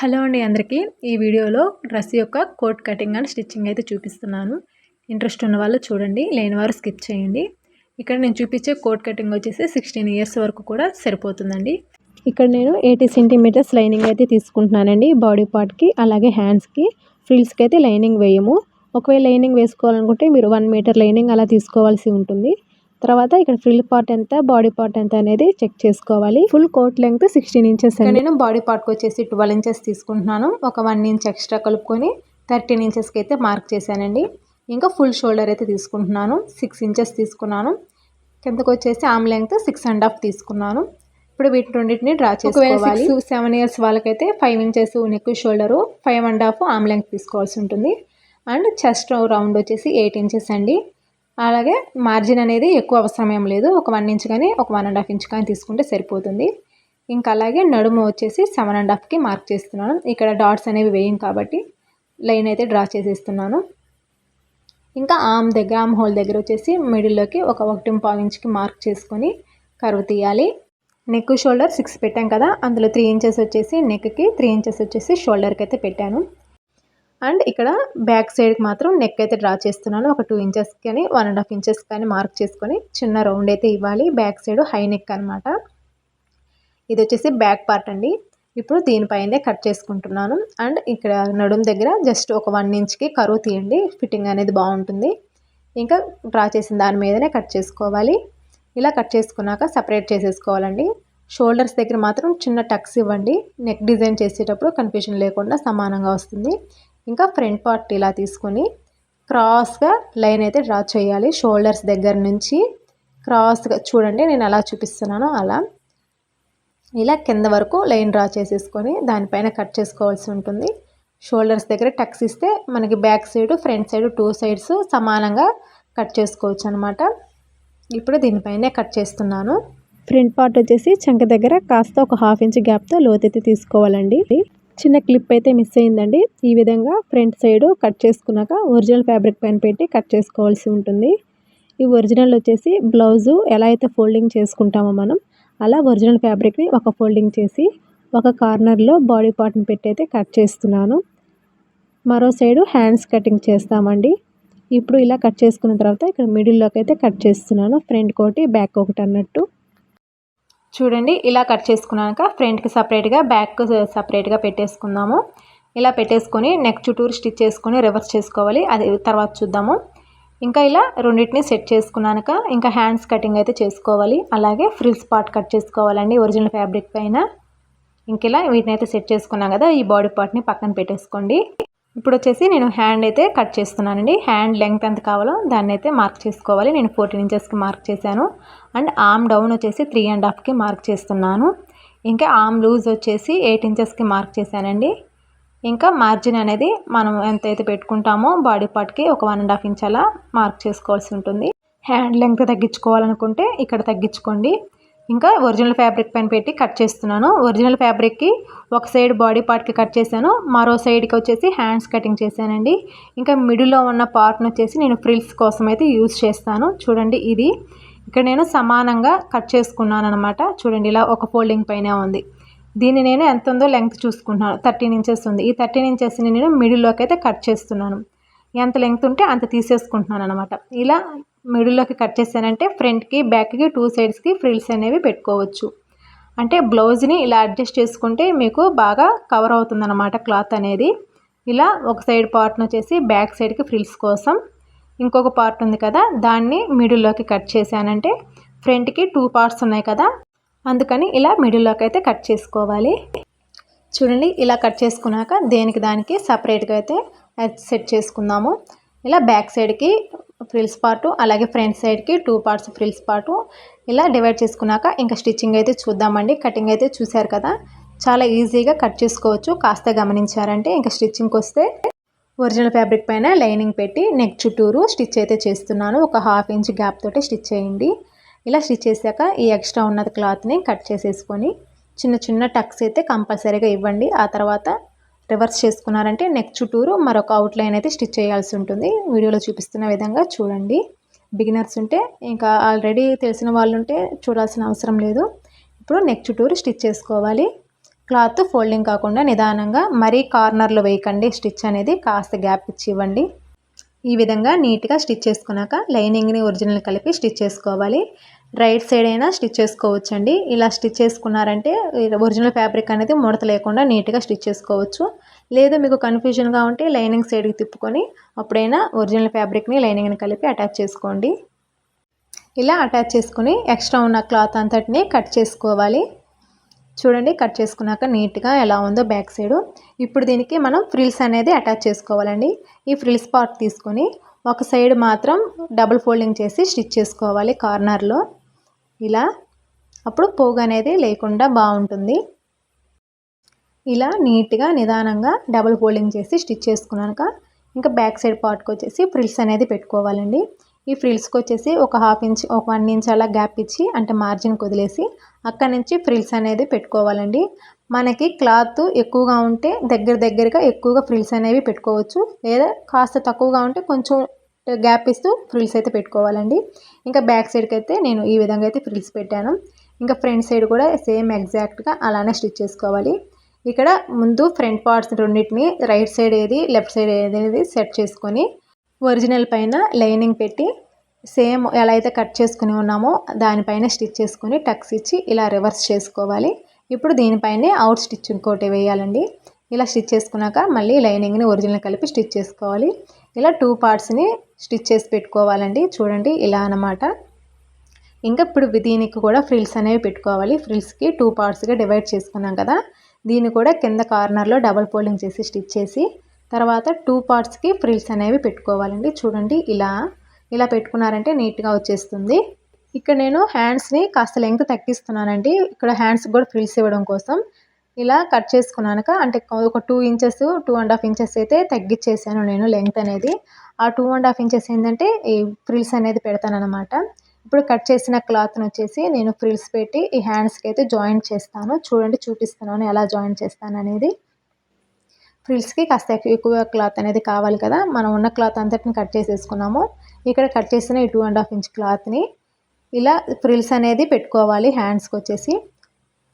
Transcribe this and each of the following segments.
Hello అండి అందరికీ. ఈ వీడియోలో డ్రెస్ యొక్క కోట్ కటింగ్ అండ్ స్టిచ్చింగ్ అయితే చూపిస్తున్నాను. ఇంట్రెస్ట్ ఉన్న వాళ్ళు చూడండి లేని వారు స్కిప్ చేయండి. ఇక్కడ నేను చూపించే కోట్ కటింగ్ వచ్చేసి సిక్స్టీన్ ఇయర్స్ వరకు కూడా సరిపోతుందండి. ఇక్కడ నేను ఎయిటీ సెంటీమీటర్స్ లైనింగ్ అయితే తీసుకుంటున్నానండి. బాడీ పార్ట్కి అలాగే హ్యాండ్స్కి ఫ్రిల్స్కి అయితే లైనింగ్ వేయము. ఒకవేళ లైనింగ్ వేసుకోవాలనుకుంటే మీరు వన్ మీటర్ లైనింగ్ అలా తీసుకోవాల్సి ఉంటుంది. తర్వాత ఇక్కడ ఫ్రిల్ పార్ట్ ఎంత బాడీ పార్ట్ ఎంత అనేది చెక్ చేసుకోవాలి. Full coat length sixteen inches నేను బాడీ పార్ట్కి వచ్చేసి ట్వెల్వ్ ఇంచెస్ తీసుకుంటున్నాను. ఒక వన్ ఇంచ్ ఎక్స్ట్రా కలుపుకొని థర్టీన్ ఇంచెస్కి అయితే మార్క్ చేశానండి. ఇంకా ఫుల్ షోల్డర్ అయితే తీసుకుంటున్నాను. సిక్స్ ఇంచెస్ తీసుకున్నాను. కిందకు వచ్చేసి arm length six and half తీసుకున్నాను. ఇప్పుడు వీటి రెండింటిని డ్రా చేసుకోవాలి. సెవెన్ ఇయర్స్ వాళ్ళకైతే five inches neck shoulder five and half arm length తీసుకోవాల్సి ఉంటుంది. అండ్ చెస్ట్ రౌండ్ వచ్చేసి ఎయిట్ ఇంచెస్ అండి. అలాగే మార్జిన్ అనేది ఎక్కువ అవసరం ఏం లేదు. ఒక వన్ ఇంచ్ కానీ ఒక వన్ అండ్ హాఫ్ ఇంచ్ కానీ తీసుకుంటే సరిపోతుంది. ఇంకా అలాగే నడుము వచ్చేసి సెవెన్ అండ్ హాఫ్కి మార్క్ చేస్తున్నాను. ఇక్కడ డాట్స్ అనేవి వేయం కాబట్టి లైన్ అయితే డ్రా చేసేస్తున్నాను. ఇంకా ఆమ్ దగ్గర ఆమ్ హోల్ దగ్గర వచ్చేసి మిడిల్లోకి ఒక ఒకటి పావు ఇంచ్కి మార్క్ చేసుకొని కరువు తీయాలి. నెక్ షోల్డర్ సిక్స్ పెట్టాం కదా అందులో త్రీ ఇంచెస్ వచ్చేసి నెక్కి త్రీ ఇంచెస్ వచ్చేసి షోల్డర్కి అయితే పెట్టాను. అండ్ ఇక్కడ బ్యాక్ సైడ్కి మాత్రం నెక్ అయితే డ్రా చేస్తున్నాను. ఒక టూ ఇంచెస్ కానీ వన్ అండ్ హాఫ్ ఇంచెస్ కానీ మార్క్ చేసుకొని చిన్న రౌండ్ అయితే ఇవ్వాలి. బ్యాక్ సైడ్ హై నెక్ అనమాట ఇది వచ్చేసి బ్యాక్ పార్ట్ అండి. ఇప్పుడు దీనిపైనే కట్ చేసుకుంటున్నాను. అండ్ ఇక్కడ నడుము దగ్గర జస్ట్ ఒక వన్ ఇంచ్కి కరువు తీయండి. ఫిట్టింగ్ అనేది బాగుంటుంది. ఇంకా డ్రా చేసిన దాని మీదనే కట్ చేసుకోవాలి. ఇలా కట్ చేసుకున్నాక సపరేట్ చేసేసుకోవాలండి. షోల్డర్స్ దగ్గర మాత్రం చిన్న టక్స్ ఇవ్వండి. నెక్ డిజైన్ చేసేటప్పుడు కన్ఫ్యూజన్ లేకుండా సమానంగా వస్తుంది. ఇంకా ఫ్రంట్ పార్ట్ ఇలా తీసుకొని క్రాస్గా లైన్ అయితే డ్రా చేయాలి. షోల్డర్స్ దగ్గర నుంచి క్రాస్గా చూడండి నేను ఎలా చూపిస్తున్నానో అలా. ఇలా కింద వరకు లైన్ డ్రా చేసేసుకొని దానిపైన కట్ చేసుకోవాల్సి ఉంటుంది. షోల్డర్స్ దగ్గర టక్స్ ఇస్తే మనకి back side front side two sides సమానంగా కట్ చేసుకోవచ్చు అనమాట ఇప్పుడు దీనిపైనే కట్ చేస్తున్నాను. ఫ్రంట్ పార్ట్ వచ్చేసి చంక దగ్గర కాస్త ఒక హాఫ్ ఇంచ్ గ్యాప్తో లోతైతే తీసుకోవాలండి. చిన్న క్లిప్ అయితే మిస్ అయిందండి. ఈ విధంగా ఫ్రంట్ సైడ్ కట్ చేసుకున్నాక ఒరిజినల్ ఫ్యాబ్రిక్ పైన పెట్టి కట్ చేసుకోవాల్సి ఉంటుంది. ఈ ఒరిజినల్ వచ్చేసి బ్లౌజు ఎలా అయితే ఫోల్డింగ్ చేసుకుంటామో మనం అలా ఒరిజినల్ ఫ్యాబ్రిక్ని ఒక ఫోల్డింగ్ చేసి ఒక కార్నర్లో బాడీ పార్ట్ని పెట్టి అయితే కట్ చేస్తున్నాను. మరో సైడు హ్యాండ్స్ కటింగ్ చేస్తామండి. ఇప్పుడు ఇలా కట్ చేసుకున్న తర్వాత ఇక్కడ మిడిల్లోకి అయితే కట్ చేస్తున్నాను. ఫ్రంట్ ఒకటి బ్యాక్ ఒకటి అన్నట్టు. చూడండి ఇలా కట్ చేసుకున్నాక ఫ్రంట్కి సపరేట్గా బ్యాక్ సపరేట్గా పెట్టేసుకుందాము. ఇలా పెట్టేసుకొని నెక్ చుట్టూరు స్టిచ్ చేసుకొని రివర్స్ చేసుకోవాలి. అది తర్వాత చూద్దాము. ఇంకా ఇలా రెండింటిని సెట్ చేసుకున్నాక ఇంకా హ్యాండ్స్ కటింగ్ అయితే చేసుకోవాలి. అలాగే ఫ్రిల్స్ పార్ట్ కట్ చేసుకోవాలండి ఒరిజినల్ ఫ్యాబ్రిక్ పైన. ఇంక ఇలా వీటిని అయితే సెట్ చేసుకున్నాం కదా ఈ బాడీ పార్ట్ని పక్కన పెట్టేసుకోండి. ఇప్పుడు వచ్చేసి నేను హ్యాండ్ అయితే కట్ చేస్తున్నానండి. హ్యాండ్ లెంగ్త్ ఎంత కావాలో దాన్ని అయితే మార్క్ చేసుకోవాలి. నేను ఫోర్టీన్ ఇంచెస్కి మార్క్ చేశాను. అండ్ ఆమ్ డౌన్ వచ్చేసి త్రీ అండ్ హాఫ్కి మార్క్ చేస్తున్నాను. ఇంకా ఆమ్ లూజ్ వచ్చేసి ఎయిట్ ఇంచెస్కి మార్క్ చేశానండి. ఇంకా మార్జిన్ అనేది మనం ఎంతైతే పెట్టుకుంటామో బాడీ పార్ట్కి ఒక వన్ అండ్ హాఫ్ ఇంచ్ అలా మార్క్ చేసుకోవాల్సి ఉంటుంది. హ్యాండ్ లెంగ్త్ తగ్గించుకోవాలనుకుంటే ఇక్కడ తగ్గించుకోండి. ఇంకా ఒరిజినల్ ఫ్యాబ్రిక్ పైన పెట్టి కట్ చేస్తున్నాను. ఒరిజినల్ ఫ్యాబ్రిక్కి ఒక సైడ్ బాడీ పార్ట్కి కట్ చేశాను. మరో సైడ్కి వచ్చేసి హ్యాండ్స్ కటింగ్ చేశానండి. ఇంకా మిడిల్లో ఉన్న పార్ట్ని వచ్చేసి నేను ఫ్రిల్స్ కోసం అయితే యూజ్ చేస్తాను. చూడండి ఇది. ఇక్కడ నేను సమానంగా కట్ చేసుకున్నాను అనమాట చూడండి ఇలా ఒక ఫోల్డింగ్ పైన ఉంది. దీన్ని నేను ఎంత ఉందో లెంగ్త్ చూసుకుంటున్నాను. థర్టీన్ ఇంచెస్ ఉంది. ఈ థర్టీన్ ఇంచెస్ని నేను మిడిల్లోకి అయితే కట్ చేస్తున్నాను. ఎంత లెంగ్త్ ఉంటే అంత తీసేసుకుంటున్నాను అనమాట ఇలా మిడిల్లోకి కట్ చేశానంటే ఫ్రంట్కి బ్యాక్కి టూ సైడ్స్కి ఫ్రిల్స్ అనేవి పెట్టుకోవచ్చు. అంటే బ్లౌజ్ని ఇలా అడ్జస్ట్ చేసుకుంటే మీకు బాగా కవర్ అవుతుందన్నమాట క్లాత్ అనేది. ఇలా ఒక సైడ్ పార్ట్ను వచ్చేసి బ్యాక్ సైడ్కి ఫ్రిల్స్ కోసం ఇంకొక పార్ట్ ఉంది కదా దాన్ని మిడిల్లోకి కట్ చేశానంటే ఫ్రంట్కి టూ పార్ట్స్ ఉన్నాయి కదా అందుకని ఇలా మిడిల్లోకి అయితే కట్ చేసుకోవాలి. చూడండి ఇలా కట్ చేసుకున్నాక దేనికి దానికి సపరేట్గా అయితే సెట్ చేసుకుందాము. ఇలా బ్యాక్ సైడ్కి ఫ్రిల్స్ పార్టు అలాగే ఫ్రంట్ సైడ్కి టూ పార్ట్స్ ఫ్రిల్స్ పార్టు. ఇలా డివైడ్ చేసుకున్నాక ఇంకా స్టిచ్చింగ్ అయితే చూద్దామండి. కటింగ్ అయితే చూశారు కదా? చాలా ఈజీగా కట్ చేసుకోవచ్చు. కాస్త గమనించారంటే ఇంకా స్టిచ్చింగ్కి వస్తే ఒరిజినల్ ఫ్యాబ్రిక్ పైన లైనింగ్ పెట్టి నెక్ చుట్టూరు స్టిచ్ అయితే చేస్తున్నాను. ఒక హాఫ్ ఇంచ్ గ్యాప్ తోటి స్టిచ్ చేయండి ఇలా స్టిచ్ చేశాక ఈ ఎక్స్ట్రా ఉన్నది క్లాత్ని కట్ చేసేసుకొని చిన్న చిన్న టక్స్ అయితే కంపల్సరీగా ఇవ్వండి. ఆ తర్వాత రివర్స్ చేసుకున్నారంటే నెక్ చుట్టూరు మరొక అవుట్లైన్ అయితే స్టిచ్ చేయాల్సి ఉంటుంది. వీడియోలో చూపిస్తున్న విధంగా చూడండి. బిగినర్స్ ఉంటే ఇంకా ఆల్రెడీ తెలిసిన వాళ్ళు ఉంటే చూడాల్సిన అవసరం లేదు. ఇప్పుడు నెక్ చుట్టూరు స్టిచ్ చేసుకోవాలి. క్లాత్ ఫోల్డింగ్ కాకుండా నిదానంగా మరీ కార్నర్లో వేయకండి. స్టిచ్ అనేది కాస్త గ్యాప్ ఇచ్చి ఇవ్వండి ఈ విధంగా నీట్గా స్టిచ్ చేసుకున్నాక లైనింగ్ని ఒరిజినల్ కలిపి స్టిచ్ చేసుకోవాలి. రైట్ సైడ్ అయినా స్టిచ్ చేసుకోవచ్చండి. ఇలా స్టిచ్ చేసుకున్నారంటే ఒరిజినల్ ఫ్యాబ్రిక్ అనేది ముడత లేకుండా నీట్గా స్టిచ్ చేసుకోవచ్చు. లేదు మీకు కన్ఫ్యూజన్గా ఉంటే లైనింగ్ సైడ్కి తిప్పుకొని అప్పుడైనా ఒరిజినల్ ఫ్యాబ్రిక్ని లైనింగ్ని కలిపి అటాచ్ చేసుకోండి. ఇలా అటాచ్ చేసుకుని ఎక్స్ట్రా ఉన్న క్లాత్ అంతటిని కట్ చేసుకోవాలి. చూడండి కట్ చేసుకున్నాక నీట్గా ఎలా ఉందో బ్యాక్ సైడ్. ఇప్పుడు దీనికి మనం ఫ్రిల్స్ అనేది అటాచ్ చేసుకోవాలండి. ఈ ఫ్రిల్స్ పార్ట్ తీసుకొని ఒక సైడ్ మాత్రం డబుల్ ఫోల్డింగ్ చేసి స్టిచ్ చేసుకోవాలి కార్నర్లో. ఇలా అప్పుడు పోగు అనేది లేకుండా బాగుంటుంది. ఇలా నీట్గా నిదానంగా డబుల్ ఫోల్డింగ్ చేసి స్టిచ్ చేసుకున్నాక ఇంకా బ్యాక్ సైడ్ పార్ట్కి వచ్చేసి ఫ్రిల్స్ అనేది పెట్టుకోవాలండి. ఈ ఫ్రిల్స్కి వచ్చేసి ఒక హాఫ్ ఇంచ్ ఒక వన్ ఇంచ్ అలా గ్యాప్ ఇచ్చి అంటే మార్జిన్ వదిలేసి అక్కడ నుంచి ఫ్రిల్స్ అనేది పెట్టుకోవాలండి. మనకి క్లాత్ ఎక్కువగా ఉంటే దగ్గర దగ్గరగా ఎక్కువగా ఫ్రిల్స్ అనేవి పెట్టుకోవచ్చు. లేదా కాస్త తక్కువగా ఉంటే కొంచెం గ్యాప్ ఇస్తూ ఫ్రిల్స్ అయితే పెట్టుకోవాలండి. ఇంకా బ్యాక్ సైడ్కి అయితే నేను ఈ విధంగా అయితే ఫ్రిల్స్ పెట్టాను. ఇంకా ఫ్రంట్ సైడ్ కూడా సేమ్ ఎగ్జాక్ట్గా అలానే స్టిచ్ చేసుకోవాలి. ఇక్కడ ముందు ఫ్రంట్ పార్ట్స్ రెండింటిని రైట్ సైడ్ ఏది లెఫ్ట్ సైడ్ ఏది సెట్ చేసుకొని ఒరిజినల్ పైన లైనింగ్ పెట్టి సేమ్ ఎలా అయితే కట్ చేసుకుని ఉన్నామో దానిపైన స్టిచ్ చేసుకొని టక్స్ ఇచ్చి ఇలా రివర్స్ చేసుకోవాలి. ఇప్పుడు దీనిపైనే అవుట్ స్టిచ్ ఇంకోటి వేయాలండి. ఇలా స్టిచ్ చేసుకున్నాక మళ్ళీ లైనింగ్ని ఒరిజినల్ కలిపి స్టిచ్ చేసుకోవాలి. ఇలా టూ పార్ట్స్ని స్టిచ్ చేసి పెట్టుకోవాలండి. చూడండి ఇలా అనమాట ఇంకా ఇప్పుడు దీనికి కూడా ఫ్రిల్స్ అనేవి పెట్టుకోవాలి. ఫ్రిల్స్కి టూ పార్ట్స్గా డివైడ్ చేసుకున్నాం కదా. దీన్ని కూడా కింద కార్నర్లో డబల్ ఫోల్డింగ్ చేసి స్టిచ్ చేసి తర్వాత టూ పార్ట్స్కి ఫ్రిల్స్ అనేవి పెట్టుకోవాలండి. చూడండి ఇలా ఇలా పెట్టుకున్నారంటే నీట్గా వచ్చేస్తుంది. ఇక్కడ నేను హ్యాండ్స్ని కాస్త లెంగ్త్ తగ్గిస్తున్నానండి. ఇక్కడ హ్యాండ్స్ కూడా ఫ్రిల్స్ ఇవ్వడం కోసం ఇలా కట్ చేసుకున్నాక అంటే ఒక two inches two and half inches అయితే తగ్గించేసాను నేను లెంగ్త్ అనేది. ఆ టూ అండ్ హాఫ్ ఇంచెస్ ఏంటంటే ఈ ఫ్రిల్స్ అనేది పెడతానమాట ఇప్పుడు కట్ చేసిన క్లాత్ని వచ్చేసి నేను ఫ్రిల్స్ పెట్టి ఈ హ్యాండ్స్కి అయితే జాయింట్ చేస్తాను. చూడండి చూపిస్తున్నాను ఎలా జాయింట్ చేస్తాను అనేది. ఫ్రిల్స్కి కాస్త ఎక్కువ క్లాత్ అనేది కావాలి కదా. మనం ఉన్న క్లాత్ అంతటిని కట్ చేసేసుకున్నాము. ఇక్కడ కట్ చేసిన ఈ టూ అండ్ హాఫ్ ఇంచ్ క్లాత్ని ఇలా ఫ్రిల్స్ అనేది పెట్టుకోవాలి హ్యాండ్స్కి వచ్చేసి.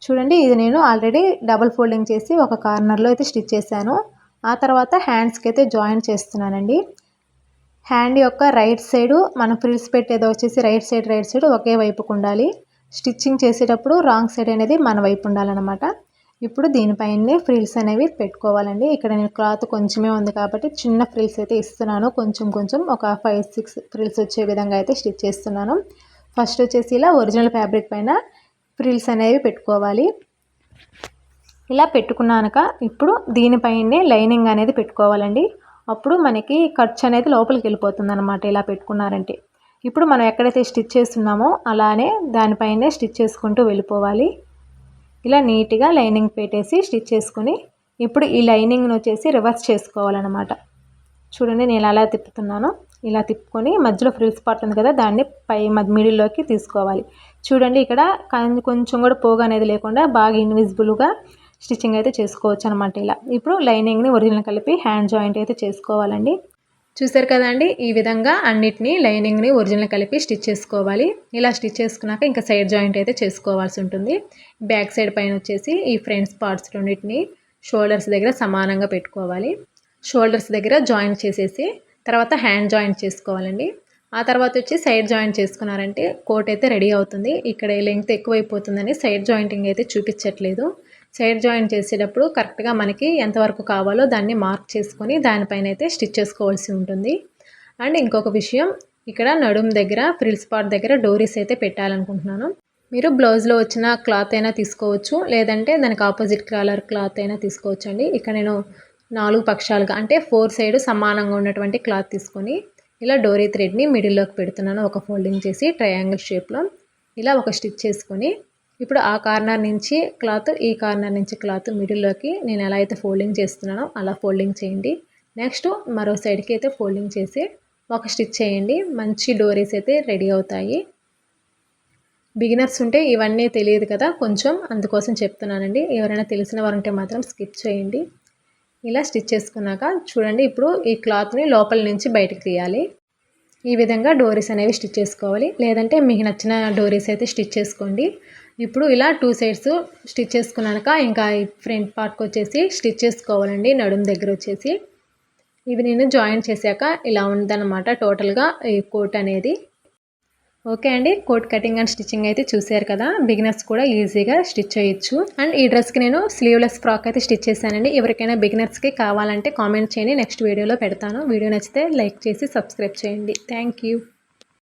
చూడండి ఇది నేను ఆల్రెడీ డబల్ ఫోల్డింగ్ చేసి ఒక కార్నర్లో అయితే స్టిచ్ చేశాను. ఆ తర్వాత హ్యాండ్స్కి అయితే జాయిన్ చేస్తున్నానండి. హ్యాండ్ యొక్క రైట్ సైడు మనం ఫ్రిల్స్ పెట్టేది వచ్చేసి రైట్ సైడ్ రైట్ సైడ్ ఒకే వైపుకు ఉండాలి. స్టిచ్చింగ్ చేసేటప్పుడు రాంగ్ సైడ్ అనేది మన వైపు ఉండాలన్నమాట. ఇప్పుడు దీనిపైనే ఫ్రిల్స్ అనేవి పెట్టుకోవాలండి. ఇక్కడ నేను క్లాత్ కొంచెమే ఉంది కాబట్టి చిన్న ఫ్రిల్స్ అయితే ఇస్తున్నాను. కొంచెం కొంచెం ఒక ఫైవ్ సిక్స్ ఫ్రిల్స్ వచ్చే విధంగా అయితే స్టిచ్ చేస్తున్నాను. ఫస్ట్ వచ్చేసి ఇలా ఒరిజినల్ ఫ్యాబ్రిక్ పైన ఫ్రిల్స్ అనేవి పెట్టుకోవాలి. ఇలా పెట్టుకున్నాక ఇప్పుడు దీనిపైనే లైనింగ్ అనేది పెట్టుకోవాలండి. అప్పుడు మనకి ఖర్చు అనేది లోపలికి వెళ్ళిపోతుంది అనమాట ఇలా పెట్టుకున్నారంటే. ఇప్పుడు మనం ఎక్కడైతే స్టిచ్ చేస్తున్నామో అలానే దానిపైనే స్టిచ్ చేసుకుంటూ వెళ్ళిపోవాలి. ఇలా నీట్గా లైనింగ్ పెట్టేసి స్టిచ్ చేసుకొని ఇప్పుడు ఈ లైనింగ్ను వచ్చేసి రివర్స్ చేసుకోవాలన్నమాట. చూడండి నేను అలా తిప్పుతున్నాను. ఇలా తిప్పుకొని మధ్యలో ఫ్రిల్స్ పార్ట్ ఉంది కదా దాన్ని పై మిడిల్లోకి తీసుకోవాలి. చూడండి ఇక్కడ కొంచెం కూడా పోగు అనేది లేకుండా బాగా ఇన్విజిబుల్గా స్టిచ్చింగ్ అయితే చేసుకోవచ్చు అనమాట ఇలా. ఇప్పుడు లైనింగ్ని ఒరిజినల్ కలిపి హ్యాండ్ జాయింట్ అయితే చేసుకోవాలండి. చూసారు కదండి? ఈ విధంగా అన్నిటినీ లైనింగ్ని ఒరిజినల్ కలిపి స్టిచ్ చేసుకోవాలి. ఇలా స్టిచ్ చేసుకున్నాక ఇంకా సైడ్ జాయింట్ అయితే చేసుకోవాల్సి ఉంటుంది. బ్యాక్ సైడ్ పైన వచ్చేసి ఈ ఫ్రంట్స్ పార్ట్స్ రెండింటిని షోల్డర్స్ దగ్గర సమానంగా పెట్టుకోవాలి. షోల్డర్స్ దగ్గర జాయింట్ చేసేసి తర్వాత హ్యాండ్ జాయింట్ చేసుకోవాలండి. ఆ తర్వాత వచ్చి సైడ్ జాయింట్ చేసుకున్నారంటే కోట్ అయితే రెడీ అవుతుంది. ఇక్కడ లెంగ్త్ ఎక్కువైపోతుందని సైడ్ జాయింటింగ్ అయితే చూపించట్లేదు. సైడ్ జాయింట్ చేసేటప్పుడు కరెక్ట్గా మనకి ఎంతవరకు కావాలో దాన్ని మార్క్ చేసుకొని దానిపైన అయితే స్టిచ్ చేసుకోవాల్సి ఉంటుంది. అండ్ ఇంకొక విషయం ఇక్కడ నడుము దగ్గర ఫ్రిల్స్ పార్ట్ దగ్గర డోరీస్ అయితే పెట్టాలనుకుంటున్నాను. మీరు బ్లౌజ్లో వచ్చిన క్లాత్ అయినా తీసుకోవచ్చు లేదంటే దానికి ఆపోజిట్ కలర్ క్లాత్ అయినా తీసుకోవచ్చు అండి ఇక్కడ నేను నాలుగు పక్షాలుగా అంటే ఫోర్ సైడ్ సమానంగా ఉన్నటువంటి క్లాత్ తీసుకొని ఇలా డోరీ థ్రెడ్ని మిడిల్లోకి పెడుతున్నాను. ఒక ఫోల్డింగ్ చేసి ట్రయాంగిల్ షేప్లో ఇలా ఒక స్టిచ్ చేసుకొని ఇప్పుడు ఆ కార్నర్ నుంచి క్లాత్ ఈ కార్నర్ నుంచి క్లాత్ మిడిల్లోకి నేను ఎలా అయితే ఫోల్డింగ్ చేస్తున్నానో అలా ఫోల్డింగ్ చేయండి. నెక్స్ట్ మరో సైడ్కి అయితే ఫోల్డింగ్ చేసి ఒక స్టిచ్ చేయండి. మంచి డోరీస్ అయితే రెడీ అవుతాయి. బిగినర్స్ ఉంటే ఇవన్నీ తెలియదు కదా కొంచెం అందుకోసం చెప్తున్నానండి. ఎవరైనా తెలిసిన వారు ఉంటే మాత్రం స్కిప్ చేయండి. ఇలా స్టిచ్ చేసుకున్నాక చూడండి ఇప్పుడు ఈ క్లాత్ని లోపల నుంచి బయటకు తీయాలి. ఈ విధంగా డోరీస్ అనేవి స్టిచ్ చేసుకోవాలి. లేదంటే మీకు నచ్చిన డోరీస్ అయితే స్టిచ్ చేసుకోండి. ఇప్పుడు ఇలా టూ సైడ్స్ స్టిచ్ చేసుకున్నాక ఇంకా ఈ ఫ్రంట్ పార్ట్కి వచ్చేసి స్టిచ్ చేసుకోవాలండి నడుం దగ్గర వచ్చేసి. ఇవి నేను జాయిన్ చేశాక ఇలా ఉందన్నమాట టోటల్గా ఈ కోట్ అనేది. ఓకే అండి. కోట్ కటింగ్ అండ్ స్టిచ్చింగ్ అయితే చూసారు కదా. బిగినర్స్ కూడా ఈజీగా స్టిచ్ చేయొచ్చు. అండ్ ఈ డ్రెస్కి నేను స్లీవ్లెస్ ఫ్రాక్ అయితే స్టిచ్ చేశానండి. ఎవరికైనా బిగినర్స్కి కావాలంటే కామెంట్ చేయండి. నెక్స్ట్ వీడియోలో పెడతాను. వీడియో నచ్చితే లైక్ చేసి సబ్స్క్రైబ్ చేయండి. Thank you.